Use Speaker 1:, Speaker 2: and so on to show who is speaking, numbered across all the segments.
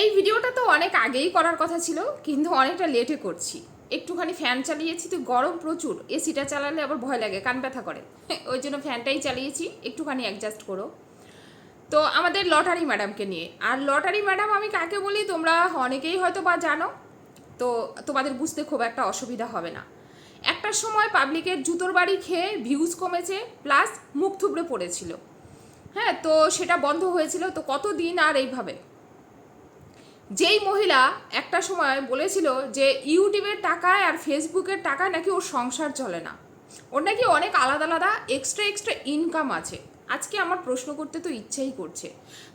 Speaker 1: এই ভিডিওটা তো অনেক আগেই করার কথা ছিল, কিন্তু অনেকটা লেটে করছি। একটুখানি ফ্যান চালিয়েছি, তো গরম প্রচুর। এসিটা চালালে আবার ভয় লাগে, কান ব্যথা করে। ওই জন্য ফ্যানটাই চালিয়েছি, একটুখানি অ্যাডজাস্ট করো। তো আমাদের লটারি ম্যাডামকে নিয়ে। আর লটারি ম্যাডাম আমি কাকে বলি, তোমরা অনেকেই হয়তো বা জানো, তো তোমাদের বুঝতে খুব একটা অসুবিধা হবে না। একটা সময় পাবলিকের জুতোর বাড়ি খেয়ে ভিউজ কমেছে প্লাস মুখ থুবড়ে পড়েছিল। হ্যাঁ তো সেটা বন্ধ হয়েছিল, তো কতদিন আর এইভাবে? যেই মহিলা একটা সময় বলেছিল যে ইউটিউবের টাকায় আর ফেসবুকের টাকায় নাকি ওর সংসার চলে না। ওর নাকি অনেক আলাদা আলাদা এক্সট্রা এক্সট্রা ইনকাম আছে। আজকে আমার প্রশ্ন করতে তো ইচ্ছেই করছে।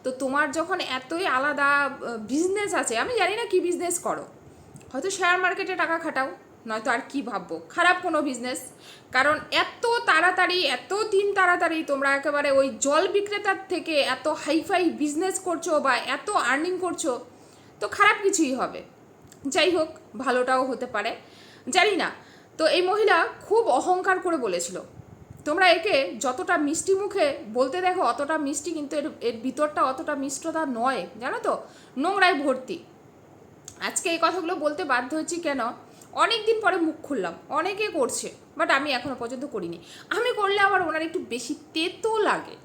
Speaker 1: তো তোমার যখন এতই আলাদা বিজনেস আছে, আমি জানি না কি বিজনেস করো। হয়তো শেয়ার মার্কেটে টাকা খাটাও, নয়তো আর কি ভাববো? খারাপ কোনো বিজনেস কারণ এত তাড়াতাড়ি, এত দিন তাড়াতাড়ি তোমরা একেবারে ওই জল বিক্রেতার থেকে এত হাইফাই বিজনেস করছ বা এত আর্নিং করছ তো খারাপ কিছুই হবে। যাই হোক, ভালোটাও হতে পারে। জানি না। তো এই মহিলা খুব অহংকার করে বলেছিল। তোমরা একে যতটা মিষ্টি মুখে বলতে দেখো, অতটা মিষ্টি কিন্তু এর এর ভিতরটা অতটা মিষ্টতা নয়, জানো তো? নোংরায় ভর্তি। আজকে এই কথাগুলো বলতে বাধ্য হচ্ছি কেন? অনেক দিন পরে মুখ খুললাম। অনেকে করছে, বাট আমি এখনও পর্যন্ত করিনি। আমি করলে আবার ওনার একটু বেশি তেতো লাগে।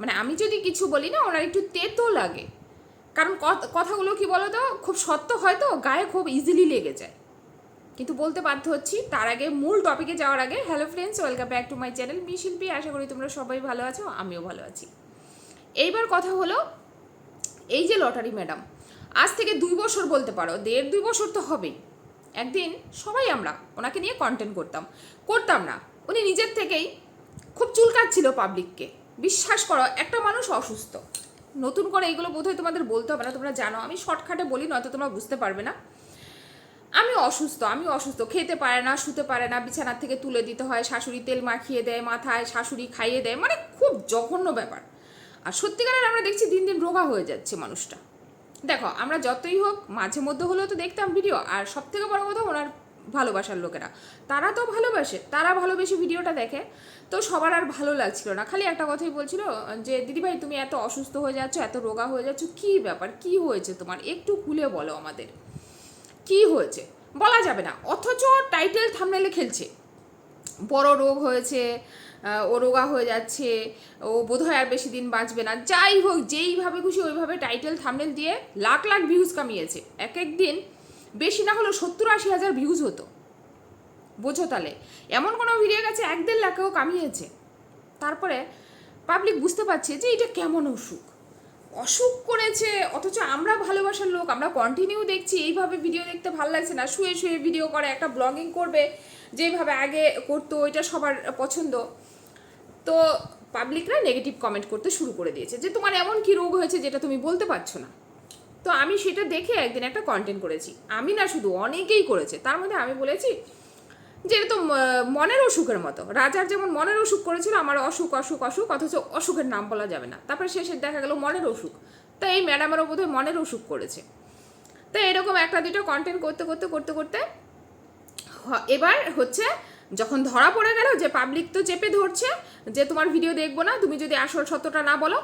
Speaker 1: মানে আমি যদি কিছু বলি না, ওনার একটু তেতো লাগে। কারণ কথ- কথাগুলো কি বলো তো খুব সত্য হয় তো গায়ে খুব ইজিলি লেগে যায়। কিন্তু বলতে বাধ্য হচ্ছি, তার আগে মূল টপিকে যাওয়ার আগে hello friends welcome back to my channel me Shilpi আশা করি তোমরা সবাই ভালো আছো, আমিও ভালো আছি। এইবার কথা হলো, এই যে লটারি ম্যাডাম আজ থেকে দুই বছর বলতে পারো, দেড় দুই বছর তো হবেই। একদিন সবাই আমরা, ওনাকে নিয়ে কন্টেন্ট করতাম। করতাম না, উনি নিজের থেকেই খুব চুলকাচ্ছিল পাবলিককে বিশ্বাস করো, একটা মানুষ অসুস্থ। নতুন করে এইগুলো বোধহয় তোমাদের বলতে হবে না, তোমরা জানো। আমি শর্টকাটে বলি, নয়তো তোমরা বুঝতে পারবে না। আমি অসুস্থ আমি অসুস্থ। খেতে পারে না, শুতে পারে না, বিছানার থেকে তুলে দিতে হয়, শাশুড়ি তেল মাখিয়ে দেয় মাথায়, শাশুড়ি খাইয়ে দেয় মানে খুব জঘন্য ব্যাপার। আর সত্যিকারের আমরা দেখছি দিন দিন রোগা হয়ে যাচ্ছে মানুষটা। দেখো, আমরা যতই হোক, মাঝে মধ্যে হলেও তো দেখতাম ভিডিও আর সব থেকে বড় কথা, ওনার ভালোবাসার লোকেরা। তারা তো ভালোবাসে, তারা ভালোবেসে ভিডিওটা দেখে। তো সবার আর ভালো লাগছিল না। খালি একটা কথাই বলছিল, যে, দিদিভাই, তুমি এত অসুস্থ হয়ে যাচ্ছ, এত রোগা হয়ে যাচ্ছ, কী ব্যাপার? কি হয়েছে তোমার? একটু খুলে বলো আমাদের। কি হয়েছে? বলা যাবে না। অথচ টাইটেল থামনেলে খেলছে। বড় রোগ হয়েছে ও রোগা হয়ে যাচ্ছে, ও বোধহয় আর বেশি দিন বাঁচবে না। যাই হোক, যেইভাবে খুশি, ওইভাবে টাইটেল থামনেল দিয়ে লাখ লাখ ভিউজ কামিয়েছে। এক এক দিন বেশি না হলেও সত্তর আশি হাজার ভিউজ হতো। বোঝো তাহলে। এমন কোনো ভিডিও গেছে, এক দেড় লাখেও কামিয়েছে। তারপরে পাবলিক বুঝতে পারছে যে এটা কেমন অসুখ। অসুখ করেছে, অথচ আমরা ভালোবাসার লোক, আমরা কন্টিনিউ দেখছি, এইভাবে ভিডিও দেখতে ভালো লাগছে না। শুয়ে শুয়ে ভিডিও করে, একটা ব্লগিং করবে, যেভাবে আগে করতো এটা সবার পছন্দ। তো পাবলিকরা নেগেটিভ কমেন্ট করতে শুরু করে দিয়েছে যে তোমার এমন কি রোগ হয়েছে যেটা তুমি বলতে পারছ না। তো আমি সেটা দেখে একদিন একটা কন্টেন্ট করেছি। আমি না শুধু অনেকেই করেছে, তার মধ্যে আমি বলেছি যে তো মনের অসুখের মতো। রাজার যেমন মনের অসুখ করেছিল, আমার অসুখ অসুখ অসুখ, অথচ অসুখের নাম বলা যাবে না। তারপরে শেষে দেখা গেল মনের অসুখ। তো এই ম্যাডামেরও বোধহয় মনের অসুখ করেছে। তো এরকম একটা দুটো কন্টেন্ট করতে করতে করতে করতে এবার হচ্ছে যখন ধরা পড়ে গেল যে পাবলিক তো চেপে ধরছে যে তোমার ভিডিও দেখব না, তুমি যদি আসল সত্যটা না বলো,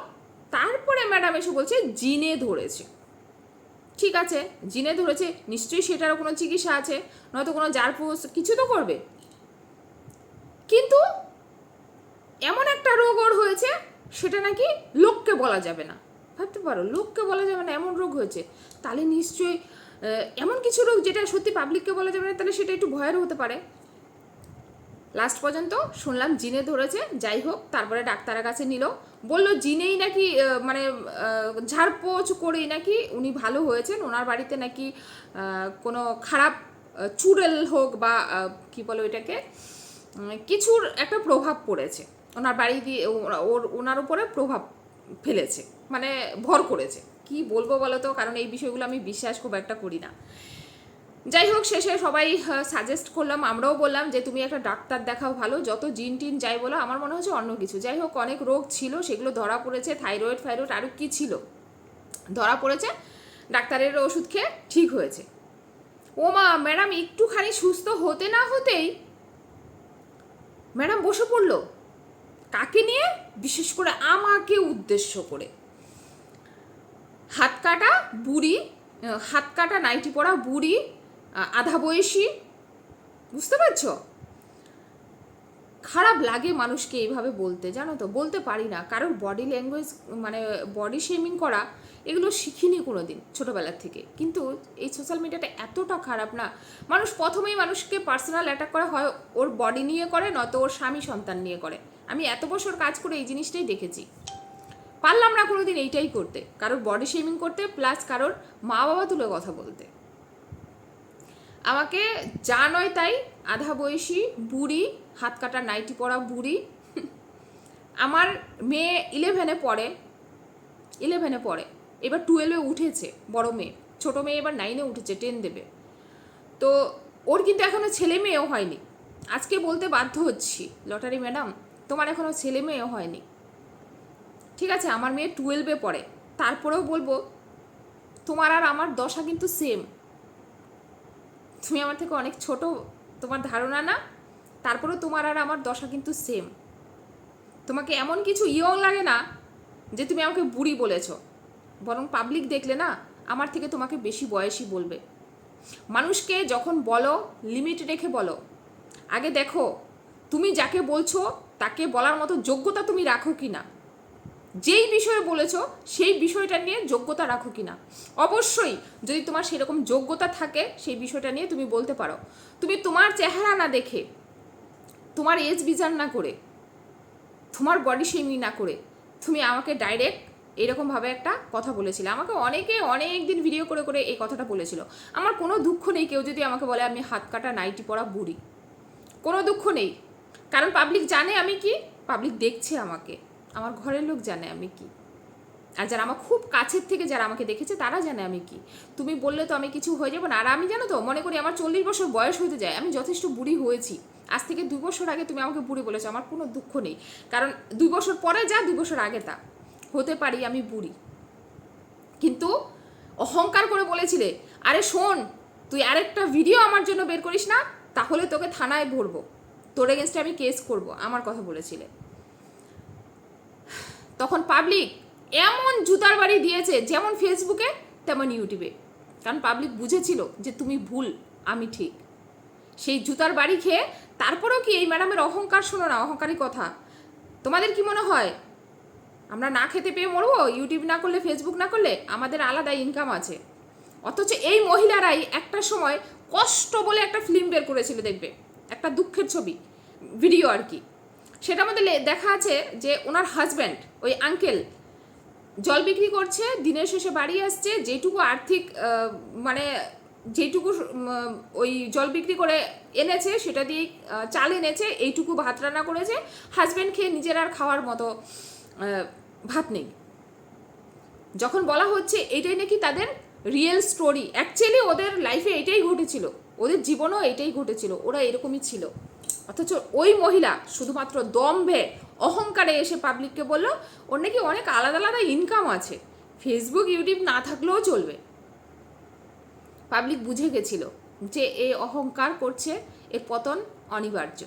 Speaker 1: তারপরে ম্যাডাম এসে বলছে, জিনে ধরেছে। ঠিক আছে, জিনে ধরেছে, নিশ্চয়ই সেটারও কোনো চিকিৎসা আছে, নয়তো কোনো জারপুস কিছু তো করবে। কিন্তু এমন একটা রোগ ওর হয়েছে, সেটা নাকি লোককে বলা যাবে না। ভাবতে পারো, লোককে বলা যাবে না, এমন রোগ হয়েছে। তাহলে নিশ্চয়ই এমন কিছু রোগ যেটা সত্যি পাবলিককে বলা যাবে না, তাহলে সেটা একটু ভয়েরও হতে পারে। লাস্ট পর্যন্ত শুনলাম জিনে ধরেছে যাই হোক তারপরে ডাক্তারের কাছে নিল। বলল জিনেই নাকি মানে আহ, ঝাড়পোছ করেই নাকি উনি ভালো হয়েছেন। ওনার বাড়িতে নাকি কোনো খারাপ চুড়েল হোক বা কি বলে ওইটাকে কিছুর একটা প্রভাব পড়েছে। ওনার বাড়ি দিয়ে ওর ওনার উপরে প্রভাব ফেলেছে মানে ভর করেছে। কি বলব বলো তো? কারণ এই বিষয়গুলো আমি বিশ্বাস খুব একটা করি না। যাই হোক শেষে সবাই সাজেস্ট করলাম, আমরাও বললাম যে, তুমি একটা ডাক্তার দেখাও ভালো, যত জিন টিন যাই বলো, আমার মনে হচ্ছে অন্য কিছু। যাই হোক অনেক রোগ ছিল, সেগুলো ধরা পড়েছে, থাইরয়েড, ফাইরয়েড আরও কী ছিল? ধরা পড়েছে, ডাক্তারের ওষুধ খেয়ে ঠিক হয়েছে। ও মা, ম্যাডাম একটুখানি সুস্থ হতে না হতেই ম্যাডাম বসে পড়ল। কাকে নিয়ে? বিশেষ করে আমাকে উদ্দেশ্য করে। হাত কাটা, বুড়ি হাত কাটা, নাইটি পরা বুড়ি আধা বয়সী? বুঝতে পারছ? খারাপ লাগে মানুষকে এইভাবে বলতে, জানো তো? বলতে পারি না। কারোর বডি ল্যাঙ্গুয়েজ মানে বডি শেমিং করা, এগুলো শিখিনি কোনো দিন ছোটোবেলার থেকে। কিন্তু এই সোশ্যাল মিডিয়াটা এতটা খারাপ না। মানুষ প্রথমেই মানুষকে পার্সোনাল অ্যাটাক করা হয়, ওর বডি নিয়ে করে, নয়তো ওর স্বামী সন্তান নিয়ে করে। আমি এত বছর কাজ করে এই জিনিসটাই দেখেছি। পারলাম না কোনো দিন এইটাই করতে। কারোর বডি শেমিং করতে প্লাস কারোর মা বাবা তুলে কথা বলতে। আমাকে যা নয় তাই আধা বয়সী বুড়ি, হাত কাটা নাইটি পরা বুড়ি। আমার মেয়ে ইলেভেনে পড়ে ইলেভেনে পড়ে। এবার টুয়েলভে উঠেছে, বড় মেয়ে। ছোট মেয়ে এবার নাইনে উঠেছে টেন দেবে। তো ওর কিন্তু এখনও ছেলে মেয়েও হয়নি। আজকে বলতে বাধ্য হচ্ছি, লটারি ম্যাডাম, তোমার এখনও ছেলে মেয়েও হয়নি। ঠিক আছে, আমার মেয়ে টুয়েলভে পড়ে। তারপরেও বলব, তোমার আর আমার দশা কিন্তু সেম তুমি আমার থেকে অনেক ছোট, তোমার ধারণা না? তারপরেও তোমার আর আমার দশা কিন্তু সেম তোমাকে এমন কিছু ইয়ং লাগে না যে তুমি আমাকে বুড়ি বলেছ। বরং পাবলিক দেখলে না, আমার থেকে তোমাকে বেশি বয়সী বলবে। মানুষকে যখন বলো লিমিট রেখে বলো। আগে দেখো, তুমি যাকে বলছো, তাকে বলার মতো যোগ্যতা তুমি রাখো কি না যেই বিষয়ে বলেছ, সেই বিষয়টা নিয়ে যোগ্যতা রাখো কিনা। অবশ্যই যদি তোমার সেরকম যোগ্যতা থাকে, সেই বিষয়টা নিয়ে তুমি বলতে পারো। তুমি তোমার চেহারা না দেখে, তোমার এজ বিচার না করে, তোমার বডি শেমিং না করে, তুমি আমাকে ডাইরেক্ট এরকমভাবে একটা কথা বলেছিলে। আমাকে অনেকে অনেক দিন ভিডিও করে করে এই কথাটা বলেছিল। আমার কোনো দুঃখ নেই কেউ যদি আমাকে বলে, আমি হাত কাটা নাইটি পরা বুড়ি। কোনো দুঃখ নেই। কারণ পাবলিক জানে আমি কি? পাবলিক দেখছে আমাকে। আমার ঘরের লোক জানে আমি কি। আর যারা আমার খুব কাছের থেকে যারা আমাকে দেখেছে, তারা জানে আমি কি। তুমি বললে তো আমি কিছু হয়ে যাব না। আর আমি জানো তো, মনে করি আমার চল্লিশ বছর বয়স হতে যায়। আমি যথেষ্ট বুড়ি হয়েছি। আজ থেকে দুই বছর আগে তুমি আমাকে বুড়ি বলেছ। আমার কোনো দুঃখ নেই। কারণ দুই বছর পরে যা দুই বছর আগে তা। হতে পারি আমি বুড়ি। কিন্তু অহংকার করে বলেছিলে, আরে শোন, তুই আরেকটা ভিডিও আমার জন্য বের করিস না, তাহলে তোকে থানায় ভরবো। তোর এগেনস্টে আমি কেস করব। আমার কথা বলেছিলে। তখন পাবলিক এমন জুতার বাড়ি দিয়েছে, যেমন ফেসবুকে তেমন ইউটিউবে কারণ পাবলিক বুঝেছিল যে তুমি ভুল, আমি ঠিক। সেই জুতার বাড়ি খেয়ে তারপরেও কি এই ম্যাডামের অহংকার শোনো না, অহংকারী কথা? তোমাদের কি মনে হয়? আমরা না খেতে পেয়ে মরবো? ইউটিউব না করলে ফেসবুক না করলে আমাদের আলাদা ইনকাম আছে। অথচ এই মহিলারাই একটা সময় কষ্ট বলে একটা ফিল্ম বের করেছিল দেখবে। একটা দুঃখের ছবি ভিডিও আর কি। সেটার মধ্যে দেখা আছে যে ওনার হাজব্যান্ড ওই আঙ্কেল জল বিক্রি করছে, দিনের শেষে বাড়ি আসছে, যেটুকু আর্থিক মানে যেটুকু ওই জল বিক্রি করে এনেছে, সেটা দিয়ে চাল এনেছে, এইটুকু ভাত রান্না করেছে হাজব্যান্ড খেয়ে নিজের আর খাওয়ার মতো ভাত নেই। যখন বলা হচ্ছে এটাই নাকি তাদের রিয়েল স্টোরি অ্যাকচুয়ালি ওদের লাইফে এটাই ঘটেছিল, ওদের জীবনেও এটাই ঘটেছিল, ওরা এরকমই ছিল। অথচ ওই মহিলা শুধুমাত্র দম্ভে অহংকারে এসে পাবলিককে বলল, ওর নাকি অনেক আলাদা আলাদা ইনকাম আছে। ফেসবুক ইউটিউব না থাকলেও চলবে। পাবলিক বুঝে গেছিল যে এ অহংকার করছে এ পতন অনিবার্য।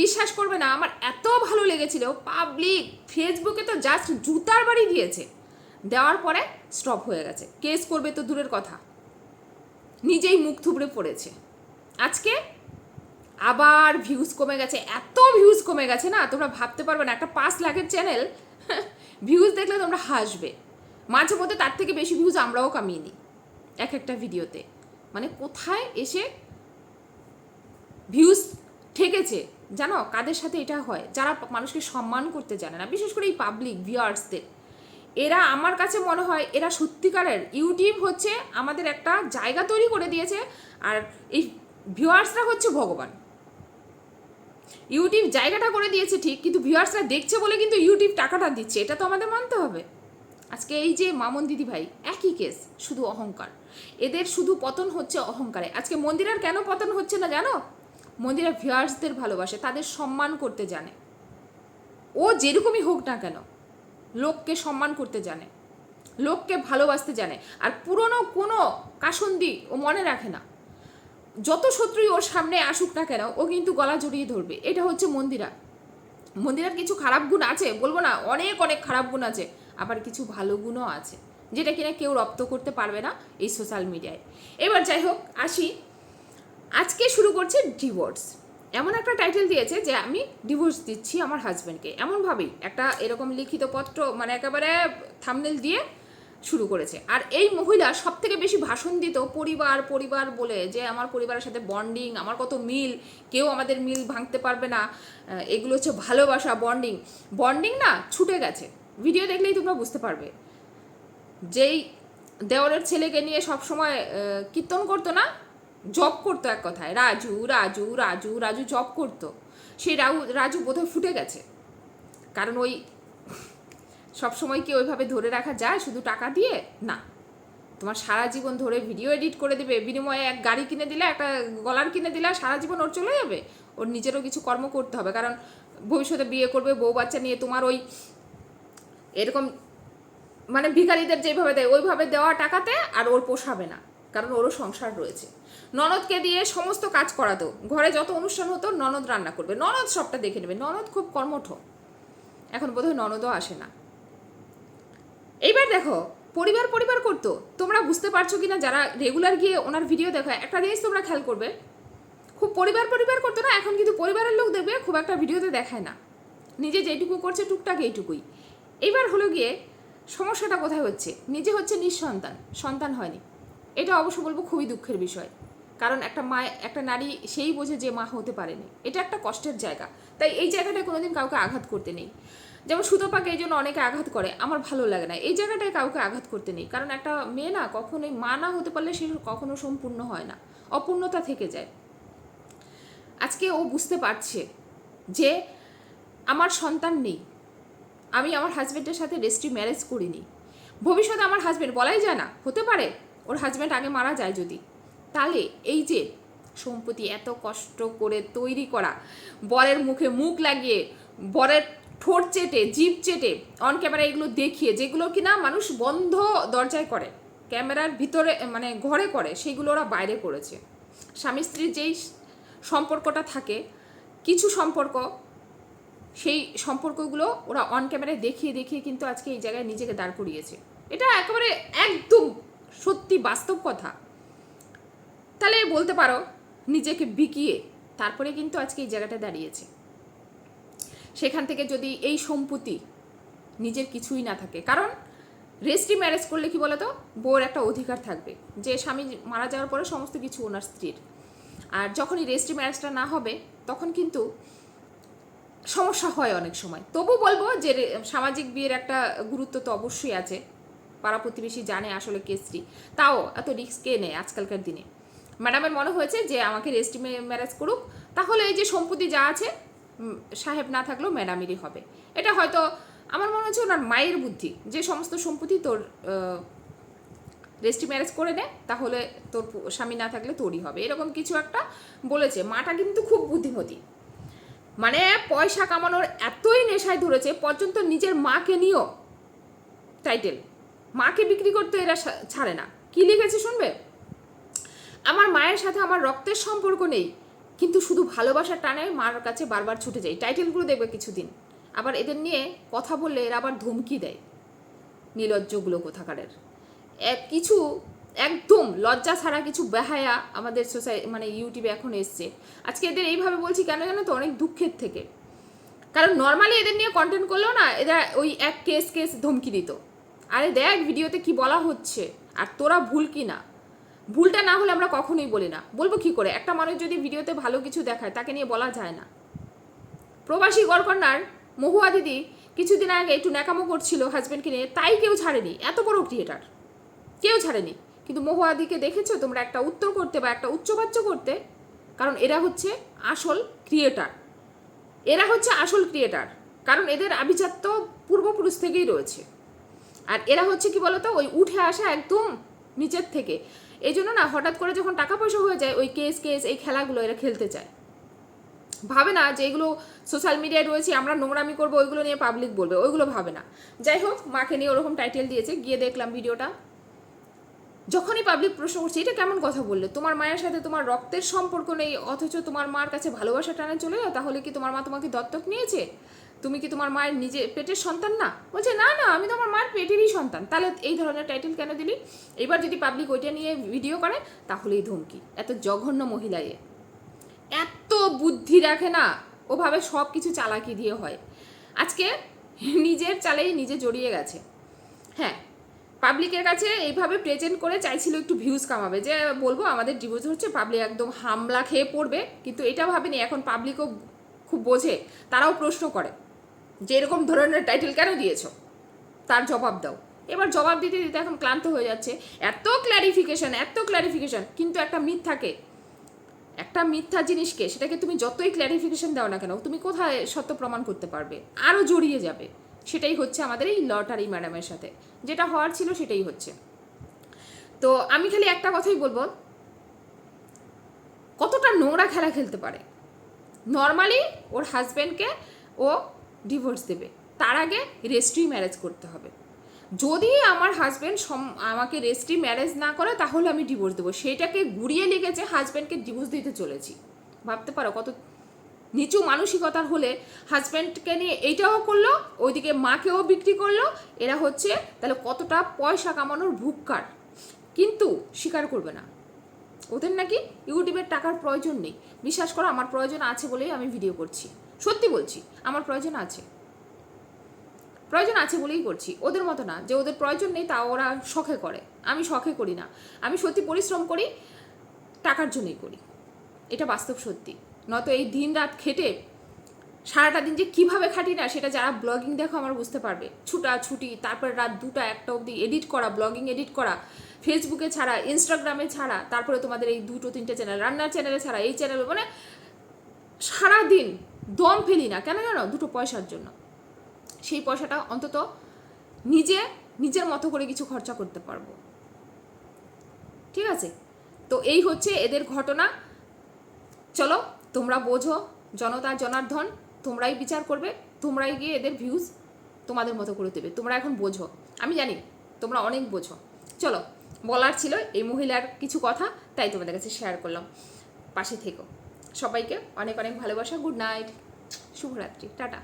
Speaker 1: বিশ্বাস করবে না, আমার এত ভালো লেগেছিল পাবলিক ফেসবুকে তো জাস্ট জুতার বাড়ি দিয়েছে। দেওয়ার পরে স্টপ হয়ে গেছে। কেস করবে তো দূরের কথা। নিজেই মুখ থুবড়ে পড়েছে। আজকে আবার ভিউজ কমে গেছে, এত ভিউজ কমে গেছে না? তোমরা ভাবতে পারবে না, একটা পাঁচ লাখের চ্যানেল ভিউজ দেখলে তোমরা হাসবে। মাঝে মধ্যে তার থেকে বেশি ভিউজ আমরাও কামিয়ে নিই, এক একটা ভিডিওতে। মানে কোথায় এসে ভিউজ ঠেকেছে? জানো, কাদের সাথে এটা হয়? যারা মানুষকে সম্মান করতে জানে না, বিশেষ করে এই পাবলিক ভিউয়ার্সদের এরা আমার কাছে মনে হয়, এরা সত্যিকারের ইউটিউব হচ্ছে আমাদের একটা জায়গা তৈরি করে দিয়েছে, আর এই ভিউয়ার্সরা হচ্ছে ভগবান। ইউটিউব জায়গাটা করে দিয়েছে ঠিক, কিন্তু ভিউয়ার্সরা দেখছে বলে কিন্তু ইউটিউব টাকাটা দিচ্ছে, এটা তো আমাদের মানতে হবে। আজকে এই যে মামন দিদি ভাই, একই কেস শুধু অহংকার। এদের শুধু পতন হচ্ছে অহংকারে। আজকে মন্দিরের কেন পতন হচ্ছে না জানো? মন্দিরা ভিউয়ার্সদের ভালোবাসে, তাদের সম্মান করতে জানে। ও যেরকমই হোক না কেন, লোককে সম্মান করতে জানে, লোককে ভালোবাসতে জানে। আর পুরনো কোনো কাসন্দি ও মনে রাখে না। যত শত্রুই ওর সামনে আসুক না কেন, ও কিন্তু গলা জড়িয়ে ধরবে। এটা হচ্ছে মন্দিরা। মন্দিরার কিছু খারাপ গুণ আছে, বলব না, অনেক অনেক খারাপ গুণ আছে, আবার কিছু ভালো গুণও আছে, যেটা কিনা কেউ রপ্ত করতে পারবে না এই সোশ্যাল মিডিয়ায় এবার যাই হোক, আসি। আজকে শুরু করছে ডিভোর্স এমন একটা টাইটেল দিয়েছে যে আমি ডিভোর্স দিচ্ছি আমার হাজব্যান্ডকে এমনভাবেই একটা এরকম লিখিত পত্র মানে একেবারে থামনেল দিয়ে শুরু করেছে। আর এই মহিলা সব থেকে বেশি ভাষণ দিত পরিবার পরিবার বলে যে আমার পরিবারের সাথে বন্ডিং আমার কত মিল কেউ আমাদের মিল ভাঙতে পারবে না। এগুলো হচ্ছে ভালোবাসা বন্ডিং বন্ডিং না ছুটে গেছে। ভিডিও দেখলেই তোমরা বুঝতে পারবে। যেই দেওয়ালের ছেলেকে নিয়ে সবসময় আহ, কীর্তন করতো না জব করতো এক কথায়। রাজু রাজু রাজু রাজু জব করতো। সেই রাজু বোধহয় ফুটে গেছে। কারণ ওই সবসময় কি ওইভাবে ধরে রাখা যায়? শুধু টাকা দিয়ে? না। তোমার সারা জীবন ধরে ভিডিও এডিট করে দেবে, বিনিময়ে এক গাড়ি কিনে দিলে, একটা গলার কিনে দিলে সারা জীবন ওর চলে যাবে? ওর নিজেরও কিছু কর্ম করতে হবে। কারণ ভবিষ্যতে বিয়ে করবে, বউ বাচ্চা নিয়ে তোমার ওই এরকম মানে ভিখারিদের যেভাবে দেয়, ওইভাবে দেওয়া টাকাতে আর ওর পোষাবে না। কারণ ওরও সংসার রয়েছে। ননদকে দিয়ে সমস্ত কাজ করাতো। ঘরে যত অনুষ্ঠান হতো, ননদ রান্না করবে। ননদ সবটা দেখে নেবে। ননদ খুব কর্মঠ। এখন বোধহয় ননদও আসে না। এইবার দেখো, পরিবার পরিবার করতো। তোমরা বুঝতে পারছ কি না যারা রেগুলার গিয়ে ওনার ভিডিও দেখো, একটা জিনিস তোমরা খেয়াল করবে, খুব পরিবার পরিবার করতো না, এখন কিন্তু পরিবারের লোক দেখবে, খুব একটা ভিডিওতে দেখায় না। নিজে যেটুকু করছে, টুকটাক এইটুকুই। এইবার হলো গিয়ে সমস্যাটা কোথায় হচ্ছে? নিজে হচ্ছে নিঃসন্তান, সন্তান হয়নি। এটা অবশ্য বলব খুবই দুঃখের বিষয়। কারণ একটা মা, একটা নারী সেই বোঝে যে মা হতে পারেনি। এটা একটা কষ্টের জায়গা। তাই এই জায়গাটায় কোনোদিন কাউকে আঘাত করতে নেই। যেমন সুতোপাকে এই জন্য অনেকে আঘাত করে, আমার ভালো লাগে না। এই জায়গাটায় কাউকে আঘাত করতে নেই। কারণ একটা মেয়ে না কখনোই মা না হতে পারলে সে কখনো সম্পূর্ণ হয় না। অপূর্ণতা থেকে যায়। আজকে ও বুঝতে পারছে যে আমার সন্তান নেই। আমি আমার হাজব্যান্ডের সাথে রেজিস্ট্রি ম্যারেজ করিনি। ভবিষ্যতে আমার হাজব্যান্ড বলাই যায় না। হতে পারে ওর হাজব্যান্ড আগে মারা যায় যদি। তাহলে এই যে সম্পত্তি এত কষ্ট করে তৈরি করা, বরের মুখে মুখ লাগিয়ে, বরের ঠোঁট চেটে জিপ চেটে অন ক্যামেরা এগুলো দেখিয়ে, যেগুলো কিনা মানুষ বন্ধ দরজায় করে, ক্যামেরার ভিতরে মানে ঘরে করে, সেগুলো ওরা বাইরে করেছে। স্বামী স্ত্রীর যেই সম্পর্কটা থাকে, কিছু সম্পর্ক, সেই সম্পর্কগুলো ওরা অন ক্যামেরায় দেখিয়ে দেখিয়ে কিন্তু আজকে এই জায়গায় নিজেকে দাঁড় করিয়েছে। এটা একেবারে একদম সত্যি বাস্তব কথা। তাহলে বলতে পারো, নিজেকে বিকিয়ে তারপরে কিন্তু আজকে এই জায়গাটা দাঁড়িয়েছে। সেখান থেকে যদি এই সম্পত্তি নিজের কিছুই না থাকে। কারণ রেজিস্ট্রি ম্যারেজ করলে কি বলতো? বউর একটা অধিকার থাকবে। যে স্বামী মারা যাওয়ার পরে সমস্ত কিছু ওনার স্ত্রীর। আর যখনই রেজিস্ট্রি ম্যারেজটা না হবে, তখন কিন্তু সমস্যা হয় অনেক সময়। তবু বলব যে সামাজিক বিয়ের একটা গুরুত্ব তো অবশ্যই আছে। পাড়া প্রতিবেশী জানে আসলে কেসটি তাও এত রিস্ক কে নেয় আজকালকার দিনে? ম্যাডামের মনে হয়েছে যে আমাকে রেজিস্ট্রি ম্যারেজ করুক, তাহলে এই যে সম্পত্তি যা আছে সাহেব না থাকলেও ম্যাডামেরই হবে। এটা হয়তো আমার মনে হচ্ছে ওনার মায়ের বুদ্ধি। যে সমস্ত সম্পত্তি তোর রেস্টি ম্যারেজ করে নে তাহলে তোর স্বামী না থাকলে তোরই হবে। এরকম কিছু একটা বলেছে। মাটা কিন্তু খুব বুদ্ধিমতী। মানে পয়সা কামানোর এতই নেশায় ধরেছে, পর্যন্ত নিজের মাকে নিয়েও টাইটেল মাকে বিক্রি করতে এরা ছাড়ে না। কি লিখেছে শুনবে? আমার মায়ের সাথে আমার রক্তের সম্পর্ক নেই। কিন্তু শুধু ভালোবাসার টানে মার কাছে বারবার ছুটে যায়। টাইটেলগুলো দেখবে কিছুদিন। আবার এদের নিয়ে কথা বললে এরা আবার ধমকি দেয়। নির্লজ্জগুলো কোথাকারের। এক কিছু একদম লজ্জা ছাড়া কিছু বেহায়া আমাদের সোসাই মানে ইউটিউবে এখন এসছে। আজকে এদের এইভাবে বলছি কেন জানো তো? অনেক দুঃখের থেকে। কারণ নর্মালি এদের নিয়ে কন্টেন্ট করলেও না, এরা ওই এক কেস কেস ধমকি দিত। আরে দেখ ভিডিওতে কি বলা হচ্ছে? আর তোরা ভুল কি না ভুলটা না হলে আমরা কখনোই বলি না। বলব কি করে? একটা মানুষ যদি ভিডিওতে ভালো কিছু দেখায়, তাকে নিয়ে বলা যায় না। প্রবাসী গড়কন্যার মহুয়া দিদি কিছুদিন আগে একটু ন্যাকামো করছিল হাজব্যান্ডকে নিয়ে, তাই কেউ ছাড়েনি। এত বড় ক্রিয়েটার কেউ ছাড়েনি। কিন্তু মহুয়াদিকে দেখেছ তোমরা একটা উত্তর করতে বা একটা উচ্চবাচ্য করতে? কারণ এরা হচ্ছে আসল ক্রিয়েটার এরা হচ্ছে আসল ক্রিয়েটার কারণ এদের আভিজাত্য পূর্বপুরুষ থেকেই রয়েছে। আর এরা হচ্ছে কি বলতো? ওই উঠে আসা একদম নিচের থেকে। এই জন্য না হঠাৎ করে যখন টাকা পয়সা হয়ে যায়, ওই কেস কেস এই খেলাগুলো এরা খেলতে চায়। ভাবে না যে এগুলো সোশ্যাল মিডিয়ায় রয়েছে, আমরা নোংরামি করব, ওইগুলো নিয়ে পাবলিক বলবে, ওইগুলো ভাবে না। যাই হোক, মাকে নিয়ে ওরকম টাইটেল দিয়েছে, গিয়ে দেখলাম ভিডিওটা। যখনই পাবলিক প্রশ্ন করছে, এটা কেমন কথা বললে? তোমার মায়ের সাথে তোমার রক্তের সম্পর্ক নেই, অথচ তোমার মার কাছে ভালোবাসা টানে চলে যাও, তাহলে কি তোমার মা তোমাকে দত্তক নিয়েছে? তুমি কি তোমার মায়ের নিজে পেটের সন্তান না? বলছে, না না, আমি তো আমার মায়ের পেটেরই সন্তান। তাহলে এই ধরনের টাইটেল কেন দিলি? এবার যদি পাবলিক ওইটা নিয়ে ভিডিও করে, তাহলেই ধমকি। এত জঘন্য মহিলা এ। এত বুদ্ধি রাখে না, ওভাবে সব কিছু চালাকি দিয়ে হয়। আজকে নিজের চালেই নিজে জড়িয়ে গেছে। হ্যাঁ পাবলিকের কাছে এইভাবে প্রেজেন্ট করে চাইছিল একটু ভিউজ কামাবে। যে বলব, আমাদের ডিভোর্স হচ্ছে পাবলিক একদম হামলা খেয়ে পড়বে। কিন্তু এটা ভাবেনি, এখন পাবলিকও খুব বোঝে, তারাও প্রশ্ন করে। যে এরকম ধরনের টাইটেল কেন দিয়েছ? তার জবাব দাও। এবার জবাব দিতে দিতে এখন ক্লান্ত হয়ে যাচ্ছে। এত ক্ল্যারিফিকেশন এত ক্ল্যারিফিকেশন কিন্তু একটা মিথ থাকে। একটা মিথ্যা জিনিসকে সেটাকে তুমি যতই ক্ল্যারিফিকেশন দাও না কেন, তুমি কোথায় সত্য প্রমাণ করতে পারবে? আরও জড়িয়ে যাবে। সেটাই হচ্ছে আমাদের এই লটারি ম্যাডামের সাথে। যেটা হওয়ার ছিল সেটাই হচ্ছে। তো আমি খালি একটা কথাই বলব। কতটা নোংরা খেলা খেলতে পারে। নর্মালি ওর হাজব্যান্ডকে ও ডিভোর্স দেবে। তার আগে রেজিস্ট্রি ম্যারেজ করতে হবে। যদি আমার হাজব্যান্ড আমাকে রেজিস্ট্রি ম্যারেজ না করে, তাহলে আমি ডিভোর্স দেবো। সেইটাকে ঘুরিয়ে লিখেছে হাজব্যান্ডকে ডিভোর্স দিতে চলেছি। ভাবতে পারো কত নিচু মানসিকতার হলে হাজব্যান্ডকে নিয়ে এইটাও করল, ওইদিকে মাকেও বিক্রি করল, এরা হচ্ছে তাহলে কতটা পয়সা কামানোর ভুক্কার। কিন্তু স্বীকার করবে না। ওদের নাকি ইউটিউবের টাকার প্রয়োজন নেই। বিশ্বাস করো, আমার প্রয়োজন আছে বলেই আমি ভিডিও করছি। সত্যি বলছি, আমার প্রয়োজন আছে। প্রয়োজন আছে বলেই করছি, ওদের মতো না, যে ওদের প্রয়োজন নেই তা ওরা শখে করে। আমি শখে করি না। আমি সত্যি পরিশ্রম করি, টাকার জন্যই করি। এটা বাস্তব সত্যি। নয়তো এই দিন রাত খেটে সারাটা দিন যে কীভাবে খাটি না, সেটা যারা ব্লগিং দেখো আমার বুঝতে পারবে। ছুটা ছুটি তারপরে রাত দুটা একটা অবধি এডিট করা, ব্লগিং এডিট করা ফেসবুকে ছাড়া ইনস্টাগ্রামে ছাড়া, তারপরে তোমাদের এই দুটো তিনটে চ্যানেল রান্নার চ্যানেলে ছাড়া, এই চ্যানেল মানে সারাদিন দম ফেলি না। কেন জানো? দুটো পয়সার জন্য। সেই পয়সাটা অন্তত নিজে, নিজের মতো করে কিছু খরচা করতে পারব। ঠিক আছে? তো এই হচ্ছে এদের ঘটনা। চলো, তোমরা বোঝো, জনতা, জনার্দন, তোমরাই বিচার করবে, তোমরাই গিয়ে এদের ভিউজ তোমাদের মতো করে দেবে। তোমরা এখন বোঝো। আমি জানি, তোমরা অনেক বোঝো। চলো, বলার ছিল এই মহিলার কিছু কথা, তাই তোমাদের কাছে শেয়ার করলাম। পাশে থেকো। সবাইকে অনেক অনেক ভালোবাসা। Good night. শুভরাত্রি। টাটা।